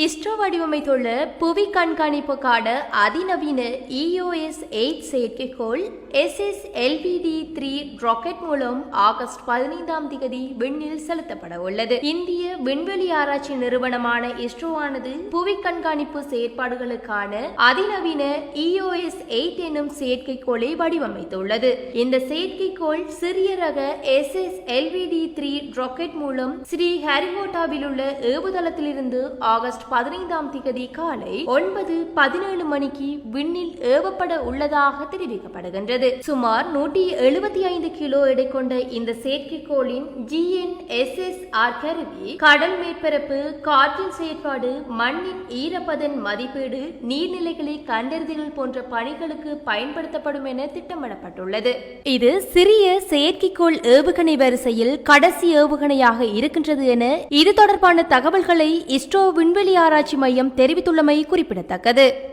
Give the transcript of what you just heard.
is ISRO வடிவமைத்துள்ள புவி கண்காணிப்புக்கான அதிநவீன இஓஎஸ் எயிட் செயற்கைக்கோள் எஸ்எஸ் எல்பிடி த்ரீ ராக்கெட் மூலம் ஆகஸ்ட் பதினைந்தாம் தேதி விண்ணில் செலுத்தப்பட உள்ளது. இந்திய விண்வெளி ஆராய்ச்சி நிறுவனமான இஸ்ரோவானது புவி கண்காணிப்பு செயற்பாடுகளுக்கான அதிநவீன இஓஎஸ் எயிட் என்னும் செயற்கைக்கோளை வடிவமைத்துள்ளது. இந்த செயற்கைக்கோள் சிறிய ரக எஸ்எஸ் எல்விடி த்ரீ ராக்கெட் மூலம் ஸ்ரீ ஹரிகோட்டாவில் உள்ள ஏவுதளத்திலிருந்து ஆகஸ்ட் பதினைந்தாம் திகதி காலை ஒன்பது பதினேழு மணிக்கு விண்ணில் ஏவப்பட உள்ளதாக தெரிவிக்கப்படுகின்றது. சுமார் நூற்றி எழுபத்தி ஐந்து கிலோ எடை கொண்ட இந்த செயற்கைக்கோளின் ஜிஎன்எஸ்எஸ்ஆர் கருவி கடல் மேற்பரப்பு காற்றின் செயற்பாடு மண்ணின் ஈரப்பதன் மதிப்பீடு நீர்நிலைகளை கண்டறிதல் போன்ற பணிகளுக்கு பயன்படுத்தப்படும் என திட்டமிடப்பட்டுள்ளது. இது சிறிய செயற்கைக்கோள் ஏவுகணை வரிசையில் கடைசி ஏவுகணையாக இருக்கின்றது என இது தொடர்பான தகவல்களை இஸ்ரோ விண்வெளி ஆராய்ச்சி மையம் தெரிவித்துள்ளமை குறிப்பிடத்தக்கது.